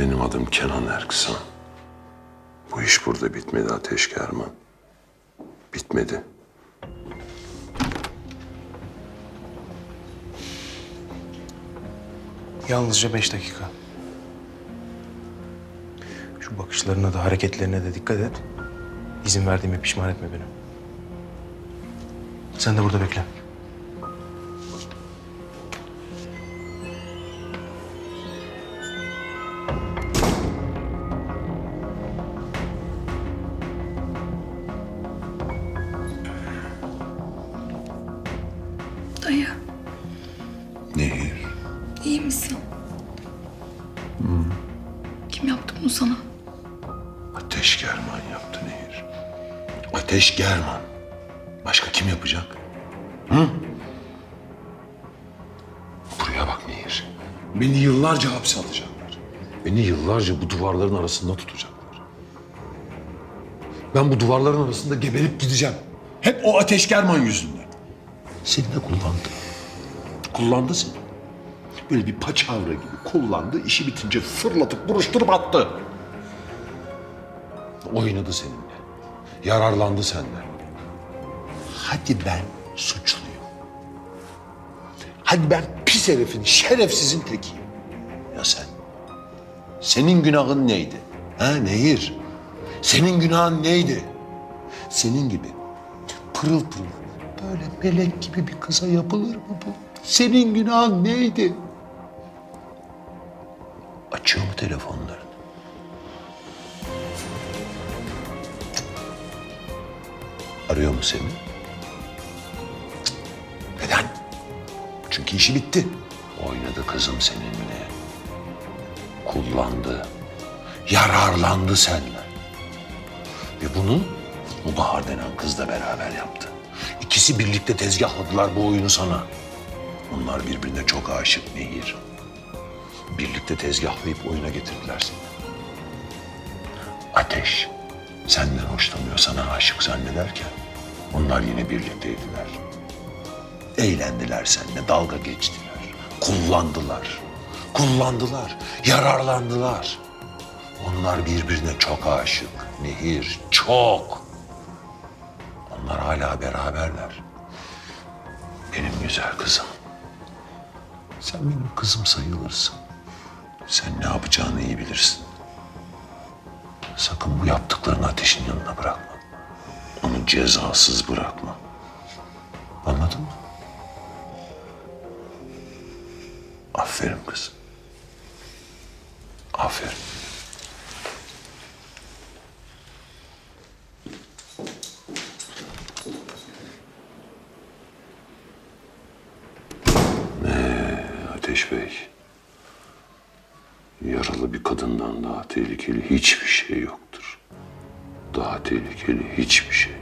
Benim adım Kenan Erksan. Bu iş burada bitmedi Ateş Kerman. Bitmedi. Yalnızca beş dakika. Şu bakışlarına da hareketlerine de dikkat et. İzin verdiğime pişman etme beni. Sen de burada bekle. Nehir. iyi misin? Kim yaptı bunu sana? Ateş German yaptı Nehir. Ateş German. Başka kim yapacak? Hı? Buraya bak Nehir. Beni yıllarca hapse atacaklar. Beni yıllarca bu duvarların arasında tutacaklar. Ben bu duvarların arasında geberip gideceğim. Hep o Ateş German yüzünden. Seni de kullandı. Kullandı seni. Böyle bir paçavra gibi kullandı. işi bitince fırlatıp buruşturup attı. Oynadı seninle. Yararlandı senden. Hadi ben suçluyum. Hadi ben pis herifin, şerefsizin tekiyim. Ya sen? Senin günahın neydi? Ha Nehir? Senin günahın neydi? Senin gibi pırıl pırıl, böyle melek gibi bir kıza yapılır mı bu? Senin günahın neydi? Açıyor mu telefonlarını? Arıyor mu seni? Neden? Çünkü işi bitti. Oynadı kızım seninle. Kullandı. Yararlandı senden. Ve bunu o Bahar denen kızla beraber yaptı. İkisi birlikte tezgahladılar bu oyunu sana. Onlar birbirine çok aşık Nehir. Birlikte tezgahlayıp oyuna getirdiler seni. Ateş senden hoşlanıyor, sana aşık zannederken onlar yine birlikteydiler. Eğlendiler seninle, dalga geçtiler. Kullandılar. Kullandılar, yararlandılar. Onlar birbirine çok aşık. Nehir, çok. Onlar hala beraberler. Benim güzel kızım. Sen benim kızım sayılırsın. Sen ne yapacağını iyi bilirsin. Sakın bu yaptıklarını ateşin yanına bırakma. Onu cezasız bırakma. Anladın mı? Aferin kızım. Aferin. Ne Ateş Bey? Yaralı bir kadından daha tehlikeli hiçbir şey yoktur. Daha tehlikeli hiçbir şey.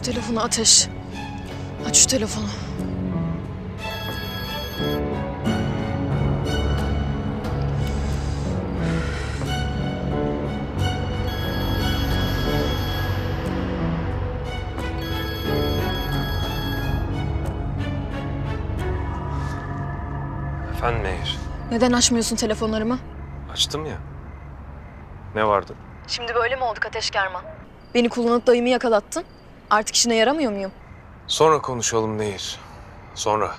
Şu telefonu Ateş. Aç şu telefonu. Efendim Nehir? Neden açmıyorsun telefonlarımı? Açtım ya. Ne vardı? Şimdi böyle mi olduk Ateş German? Beni kullanıp dayımı yakalattın. Artık işine yaramıyor muyum? Sonra konuşalım Nehir. Sonra.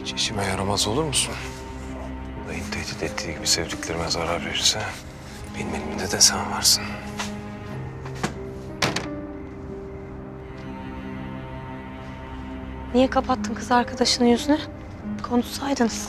Hiç işime yaramaz olur musun? Dayın tehdit ettiği gibi sevdiklerime zarar verirse... ...benim elimde de sen varsın. Niye kapattın kız arkadaşının yüzünü? Konuşsaydınız.